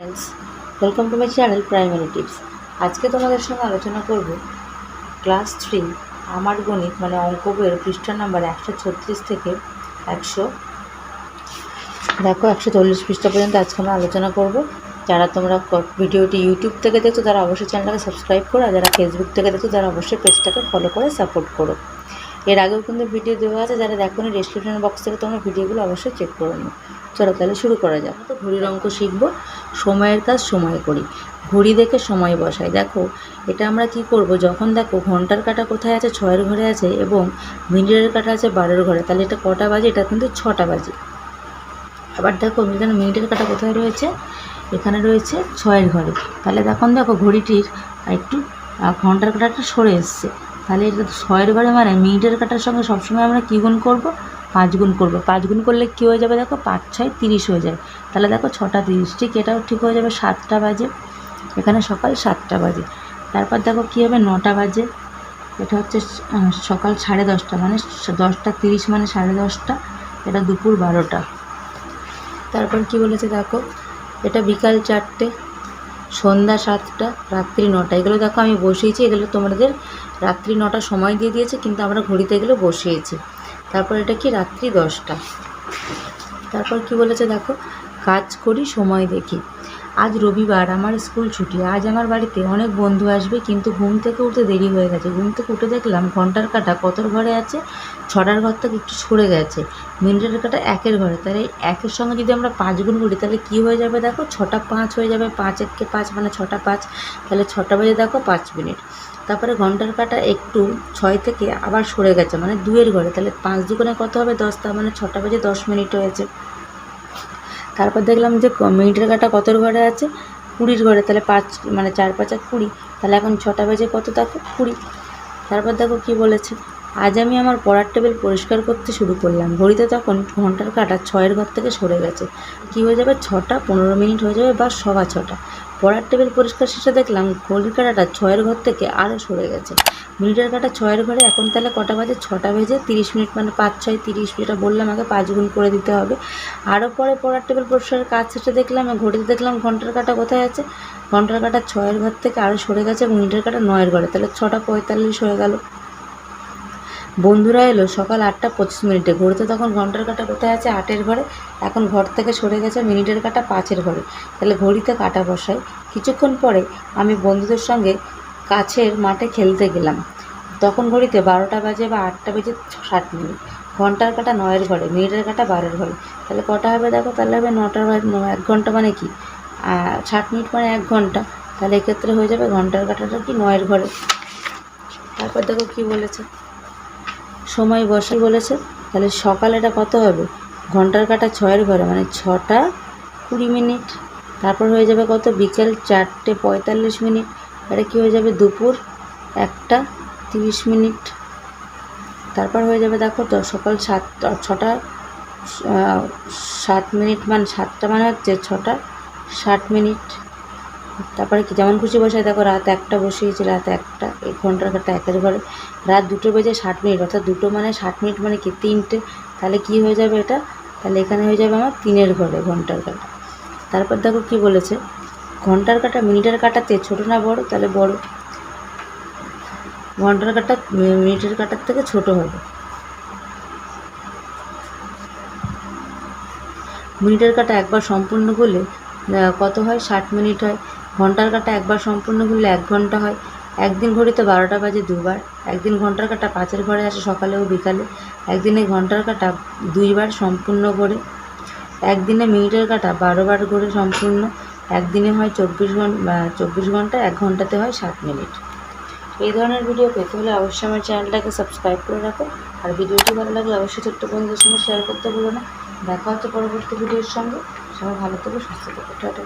Friends welcome to my channel primary tips আজকে তোমাদের সঙ্গে আলোচনা করব ক্লাস থ্রি আমার গণিত মানে অঙ্ক বইয়ের পৃষ্ঠা নাম্বার একশো ছত্রিশ থেকে একশো, দেখো একশো চল্লিশ পৃষ্ঠা পর্যন্ত আজকে আমরা আলোচনা করব। যারা তোমরা ভিডিওটি ইউটিউব থেকে দেখছ, তারা অবশ্যই চ্যানেলটাকে সাবস্ক্রাইব করো, আর যারা ফেসবুক থেকে দেখছ, তারা অবশ্যই পেজটাকে ফলো করে সাপোর্ট করো। এর আগেও কিন্তু ভিডিও দেওয়া আছে, যারা দেখো নি ডিসক্রিপশন বক্স থেকে তোমরা ভিডিওগুলো অবশ্যই চেক করে নিও। চলো তাহলে শুরু করা যাক। তো ঘড়ির অঙ্ক শিখব। সময়ের কাজ সময় করি। ঘড়ি দেখে সময় বসাই। দেখো, এটা আমরা কি করব? যখন দেখো ঘণ্টার কাটা কোথায় আছে? ছয়ের ঘরে আছে এবং মিনিটের কাটা আছে বারোর ঘরে। তাহলে এটা কটা বাজে? এটা কিন্তু ছটা বাজে। আবার দেখো, এখানে মিনিটের কাটা কোথায় রয়েছে? এখানে রয়েছে ছয়ের ঘরে। তাহলে তখন দেখো ঘড়িটির একটু ঘণ্টার কাটাটা সরে এসছে। তাহলে এটা ছয়ের ঘরে মানে মিনিটের কাটার সঙ্গে সবসময় আমরা কী গুণ করব? পাঁচ গুণ করব। পাঁচ গুণ করলে কী হয়ে যাবে দেখো? পাঁচ, ছয়, তিরিশ হয়ে যায় তাহলে দেখো ছটা তিরিশ, ঠিক এটাও ঠিক হয়ে যাবে সাতটা বাজে। এখানে সকাল সাতটা বাজে। তারপর দেখো কী হবে? নটা বাজে। এটা হচ্ছে সকাল সাড়ে দশটা মানে দশটা তিরিশ মানে সাড়ে দশটা। এটা দুপুর বারোটা। তারপর কি বলেছে দেখো? এটা বিকাল চারটে, সন্ধ্যা সাতটা, রাত্রি নটা। এগুলো দেখো আমি বসিয়েছি। এগুলো তোমাদের রাত্রি নটা সময় দিয়ে দিয়েছে, কিন্তু আমরা ঘড়িতে এগুলো বসিয়েছি। তারপর এটা কি রাত্রি দশটা? তারপর কি বলেছে দেখো? কাজ করি সময় দেখি। আজ রবিবার আমার স্কুল ছুটি, আজ আমার বাড়িতে অনেক বন্ধু আসবে, কিন্তু ঘুম থেকে উঠতে দেরি হয়ে গেছে। ঘুম থেকে উঠে দেখলাম ঘণ্টার কাটা কতর ঘরে আছে, ছটার ঘর থেকে একটু সরে গেছে। মিনিটের কাটা একের ঘরে, তাহলে একের সঙ্গে যদি আমরা পাঁচ গুণ করি, তাহলে কী হয়ে যাবে দেখো? ছটা পাঁচ হয়ে যাবে, পাঁচ এককে পাঁচ মানে ছটা পাঁচ, তাহলে ছটা বাজে দেখো পাঁচ মিনিট। তারপরে ঘণ্টার কাটা একটু ছয় থেকে আবার সরে গেছে মানে দুয়ের ঘরে, তাহলে পাঁচ দুগুণে কত হবে? দশ, তার মানে ছটা বাজে দশ মিনিট হয়েছে। তারপর দেখলাম যে মিনিটের কাটা কতর ঘরে আছে? কুড়ির ঘরে। তাহলে পাঁচ মানে চার পাঁচ আর কুড়ি। তাহলে এখন ছটা বেজে কত? দেখো, কুড়ি। তারপর দেখো কি বলেছে? আজ আমি আমার পড়ার টেবিল পরিষ্কার করতে শুরু করলাম। ঘড়িতে তখন ঘণ্টার কাটা ছয়ের ঘর থেকে সরে গেছে। কি হয়ে যাবে? ছটা, পনেরো মিনিট হয়ে যাবে বা সবা ছটা। পড়ার টেবিল পরিষ্কার শেষে দেখলাম ঘড়ির কাটাটা ছয়ের ঘর থেকে আরও সরে গেছে। মিনিটের কাটা ছয়ের ঘরে এখন তাহলে কটা বাজে? ছটা বেজে তিরিশ মিনিট মানে পাঁচ, ছয়, তিরিশ যেটা বললাম আগে পাঁচ গুণ করে দিতে হবে। আরও পরে পড়ার টেবিল পরিষ্কারের কাজ শেষে দেখলাম ঘড়িতে দেখলাম ঘণ্টার কাটা কোথায় আছে? ঘণ্টার কাটা ছয়ের ঘর থেকে আরও সরে গেছে মিনিটের কাটা নয়ের ঘরে। তাহলে ছটা পঁয়তাল্লিশ হয়ে গেল। বন্ধুরা এলো, সকাল আটটা পঁচিশ মিনিটে। ঘড়িতে তখন ঘণ্টার কাটা কোথায় আছে? আটের ঘরে। এখন ঘর থেকে সরে গেছে মিনিটের কাটা পাঁচের ঘরে। তাহলে ঘড়িতে কাটা বসাই। কিছুক্ষণ পরে আমি বন্ধুদের সঙ্গে কাছের মাঠে খেলতে গেলাম। তখন ঘড়িতে বারোটা বাজে বা আটটা বেজে ষাট মিনিট। ঘণ্টার কাটা নয়ের ঘরে, মিনিটের কাটা বারোর ঘরে। তাহলে কটা হবে দেখো? তাহলে হবে নটার এক ঘণ্টা মানে কি? ষাট মিনিট মানে এক ঘণ্টা। তাহলে এক্ষেত্রে হয়ে যাবে ঘণ্টার কাটাটা কি নয়ের ঘরে? তারপর দেখো কি বলেছে। সময় বসে বলেছে, তাহলে সকাল এটা কত হবে? ঘণ্টার কাটা ছয়ের ঘরে মানে ছটা কুড়ি মিনিট। তারপর হয়ে যাবে কত? বিকেল চারটে পঁয়তাল্লিশ মিনিট। এটা কি হয়ে যাবে? দুপুর একটা তিরিশ মিনিট। তারপর হয়ে যাবে দেখো তো সকাল সাত ছটা সাত মিনিট মানে সাতটা মানে হচ্ছে ছটা ষাট মিনিট। তারপরে কি, যেমন খুশি বসায় দেখো রাত একটা বসিয়েছি, রাত একটা এক ঘণ্টার কাটা একের ঘরে। রাত দুটো বেজে ষাট মিনিট, অর্থাৎ দুটো মানে ষাট মিনিট মানে কি, তিনটে। তাহলে কি হয়ে যাবে এটা? তাহলে এখানে হয়ে যাবে আমার তিনের ঘরে, ঘণ্টার কাটা। তারপর দেখো কি বলেছে, ঘণ্টার কাটা মিনিটের কাটাতে ছোট না বড়? তাহলে বড়। ঘণ্টার কাটা মিনিটের কাটার থেকে ছোট হবে। মিনিটের কাটা একবার সম্পূর্ণ করলে কত হয়? ষাট মিনিট হয়। ঘণ্টার কাটা একবার সম্পূর্ণ করলে এক ঘণ্টা হয়। একদিন ঘড়িতে বারোটা বাজে দুবার। একদিন ঘণ্টার কাটা পাঁচের ঘরে আসে সকালে ও বিকালে। একদিনে ঘণ্টার কাটা দুইবার সম্পূর্ণ করে একদিনে মিনিটের কাটা বারোবার করে সম্পূর্ণ। একদিনে হয় চব্বিশ ঘণ্টা চব্বিশ ঘণ্টা, এক ঘন্টাতে হয় সাত মিনিট। এই ধরনের ভিডিও পেতে হলে অবশ্যই আমার চ্যানেলটাকে সাবস্ক্রাইব করে রাখো। আর ভিডিওটি ভালো লাগলে অবশ্যই ছোট্ট বন্ধুদের সঙ্গে শেয়ার করতে ভুলো না। দেখা হচ্ছে পরবর্তী ভিডিওর সঙ্গে। সবাই ভালো থেকো, সুস্থ থেকো। টাটা।